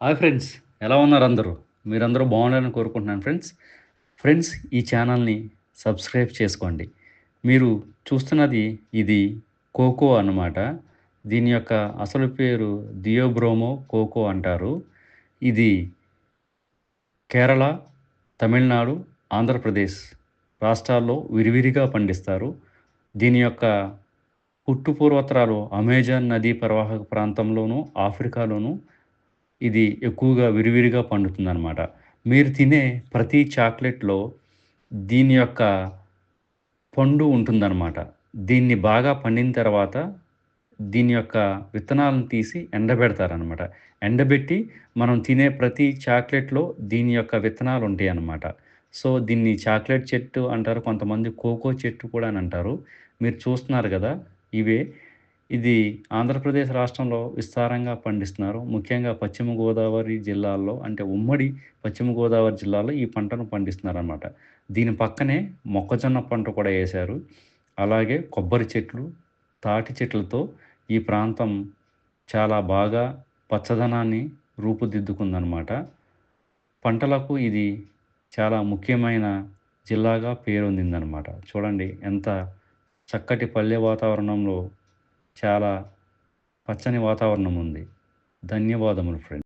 Hi friends ఎలా ఉన్నారు అందరూ? మీరందరూ బాగుండాలని కోరుకుంటున్నాను ఫ్రెండ్స్. ఫ్రెండ్స్ ఈ ఛానల్ని సబ్స్క్రైబ్ చేసుకోండి. మీరు చూస్తున్నది ఇది కోకో అన్నమాట. దీని యొక్క అసలు పేరు దియోబ్రోమో కోకో అంటారు. ఇది కేరళ తమిళనాడు ఆంధ్రప్రదేశ్ రాష్ట్రాల్లో విరివిరిగా పండిస్తారు. దీని యొక్క పుట్టు పూర్వత్రాలు అమెజాన్ నదీ ప్రవాహక ప్రాంతంలోనూ ఆఫ్రికాలోనూ ఇది ఎక్కువగా విరివిరిగా పండుతుందన్నమాట. మీరు తినే ప్రతి చాక్లెట్లో దీని యొక్క పండు ఉంటుందన్నమాట. దీన్ని బాగా పండిన తర్వాత దీని యొక్క విత్తనాలను తీసి ఎండబెడతారనమాట ఎండబెట్టి మనం తినే ప్రతి చాక్లెట్లో దీని యొక్క విత్తనాలు ఉంటాయి అన్నమాట సో దీన్ని చాక్లెట్ చెట్టు అంటారు కొంతమంది కోకో చెట్టు కూడా అని అంటారు. మీరు చూస్తున్నారు కదా ఇవే. ఇది ఆంధ్రప్రదేశ్ రాష్ట్రంలో విస్తారంగా పండిస్తున్నారు. ముఖ్యంగా పశ్చిమ గోదావరి జిల్లాల్లో అంటే ఉమ్మడి పశ్చిమ గోదావరి జిల్లాలో ఈ పంటను పండిస్తున్నారు అనమాట దీని పక్కనే మొక్కజొన్న పంట కూడా వేశారు. అలాగే కొబ్బరి చెట్లు తాటి చెట్లతో ఈ ప్రాంతం చాలా బాగా పచ్చదనాన్ని రూపుదిద్దుకుందనమాట పంటలకు ఇది చాలా ముఖ్యమైన జిల్లాగా పేరొందిందనమాట చూడండి ఎంత చక్కటి పల్లె వాతావరణంలో చాలా పచ్చని వాతావరణం ఉంది. ధన్యవాదములు ఫ్రెండ్